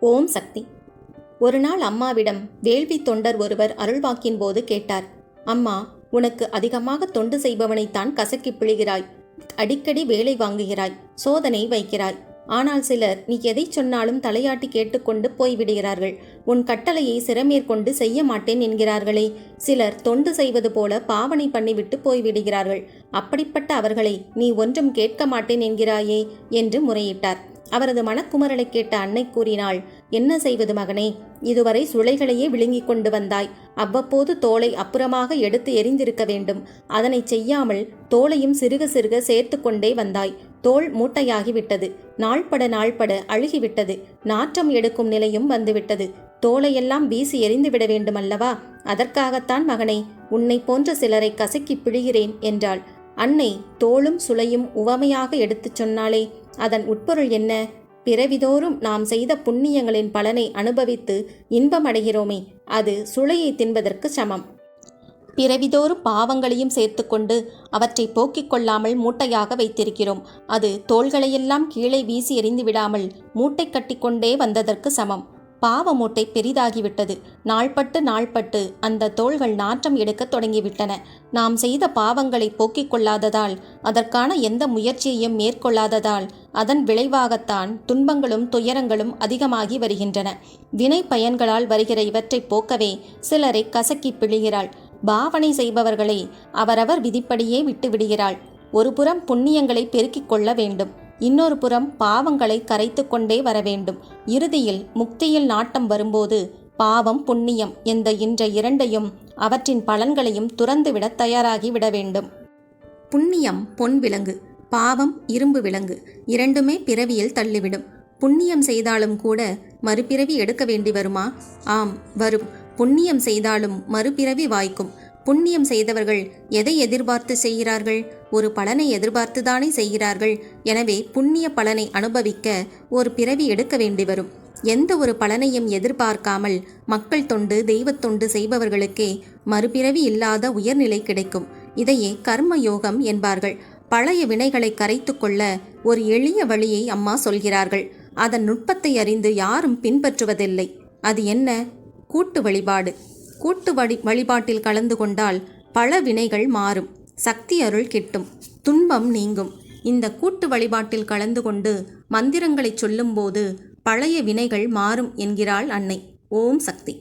ஓம் சக்தி. ஒரு நாள் அம்மாவிடம் வேள்வி தொண்டர் ஒருவர் அருள்வாக்கின் போது கேட்டார் அம்மா உனக்கு அதிகமாக தொண்டு செய்பவனைத்தான் கசக்கி பிழிகிறாய். அடிக்கடி வேலை வாங்குகிறாய் சோதனை வைக்கிறாய். ஆனால் சிலர் நீ எதை சொன்னாலும் தலையாட்டி கேட்டுக்கொண்டு போய்விடுகிறார்கள். உன் கட்டளையை சிறமேற்கொண்டு செய்ய மாட்டேன் என்கிறார்களே. சிலர் தொண்டு செய்வது போல பாவனை பண்ணிவிட்டு போய்விடுகிறார்கள். அப்படிப்பட்ட அவர்களை நீ ஒன்றும் கேட்க மாட்டேன் என்கிறாயே என்று முறையிட்டார். அவரது மனக்குமரலை கேட்ட அன்னை கூறினாள் என்ன செய்வது மகனே? இதுவரை சுளைகளையே விழுங்கிக் கொண்டு வந்தாய். அவ்வப்போது தோலை அப்புறமாக எடுத்து எரிந்திருக்க வேண்டும். அதனை செய்யாமல் தோலையும் சிறுக சிறுக சேர்த்து கொண்டே வந்தாய். தோல் மூட்டையாகிவிட்டது. நாள்பட நாள்பட அழுகிவிட்டது. நாற்றம் எடுக்கும் நிலையும் வந்துவிட்டது. தோலையெல்லாம் வீசி எரிந்துவிட வேண்டுமல்லவா? அதற்காகத்தான் மகனே உன்னை போன்ற சிலரை கசக்கி பிழிகிறேன் என்றாள். அன்னை தோளும் சுளையும் உவமையாக எடுத்துச் சொன்னாலே அதன் உட்பொருள் என்ன? பிறவிதோறும் நாம் செய்த புண்ணியங்களின் பலனை அனுபவித்து இன்பமடைகிறோமே அது சுளையை தின்பதற்கு சமம். பிறவிதோறும் பாவங்களையும் சேர்த்துக்கொண்டு அவற்றை போக்கிக் கொள்ளாமல் மூட்டையாக வைத்திருக்கிறோம். அது தோள்களையெல்லாம் கீழே வீசி எறிந்து விடாமல் மூட்டை கட்டிக்கொண்டே வந்ததற்கு சமம். பாவ மூட்டை பெரிதாகிவிட்டது. நாள்பட்டு நாள்பட்டு அந்த தோள்கள் நாற்றம் எடுக்கத் தொடங்கிவிட்டன. நாம் செய்த பாவங்களை போக்கிக் கொள்ளாததால் அதற்கான எந்த முயற்சியையும் மேற்கொள்ளாததால் அதன் விளைவாகத்தான் துன்பங்களும் துயரங்களும் அதிகமாகி வருகின்றன. வினை பயன்களால் வருகிற இவற்றை போக்கவே சிலரை கசக்கி பிழிகிறாள். பாவனை செய்பவர்களை அவரவர் விதிப்படியே விட்டு விடுகிறாள் ஒருபுறம் புண்ணியங்களை பெருக்கிக் கொள்ள வேண்டும். இன்னொரு புறம் பாவங்களை கரைத்து கொண்டே வர வேண்டும் இறுதியில் முக்தியில் நாட்டம் வரும்போது பாவம் புண்ணியம் என்ற இன்ற இரண்டையும் அவற்றின் பலன்களையும் துறந்துவிட தயாராகி விட வேண்டும். புண்ணியம் பொன் விலங்கு பாவம் இரும்பு விலங்கு இரண்டுமே பிறவியில் தள்ளிவிடும். புண்ணியம் செய்தாலும் கூட மறுபிறவி எடுக்க வேண்டி வருமா? ஆம் வரும். புண்ணியம் செய்தாலும் மறுபிறவி வாய்க்கும். புண்ணியம் செய்தவர்கள் எதை எதிர்பார்த்து செய்கிறார்கள்? ஒரு பலனை எதிர்பார்த்துதானே செய்கிறார்கள். எனவே புண்ணிய பலனை அனுபவிக்க ஒரு பிறவி எடுக்க வேண்டி வரும் எந்த ஒரு பலனையும் எதிர்பார்க்காமல் மக்கள் தொண்டு தெய்வத்தொண்டு செய்பவர்களுக்கே மறுபிறவி இல்லாத உயர்நிலை கிடைக்கும். இதையே கர்ம யோகம் என்பார்கள். பழைய வினைகளை கரைத்து கொள்ள ஒரு எளிய வழியை அம்மா சொல்கிறார்கள். அதன் நுட்பத்தை அறிந்து யாரும் பின்பற்றுவதில்லை. அது என்ன? கூட்டு வழிபாடு. கூட்டு வழி வழிபாட்டில் கலந்து கொண்டால் பல வினைகள் மாறும். சக்தி அருள் கிட்டும். துன்பம் நீங்கும். இந்த கூட்டு வழிபாட்டில் கலந்து கொண்டு மந்திரங்களை சொல்லும்போது பழைய வினைகள் மாறும் என்கிறாள் அன்னை. ஓம் சக்தி.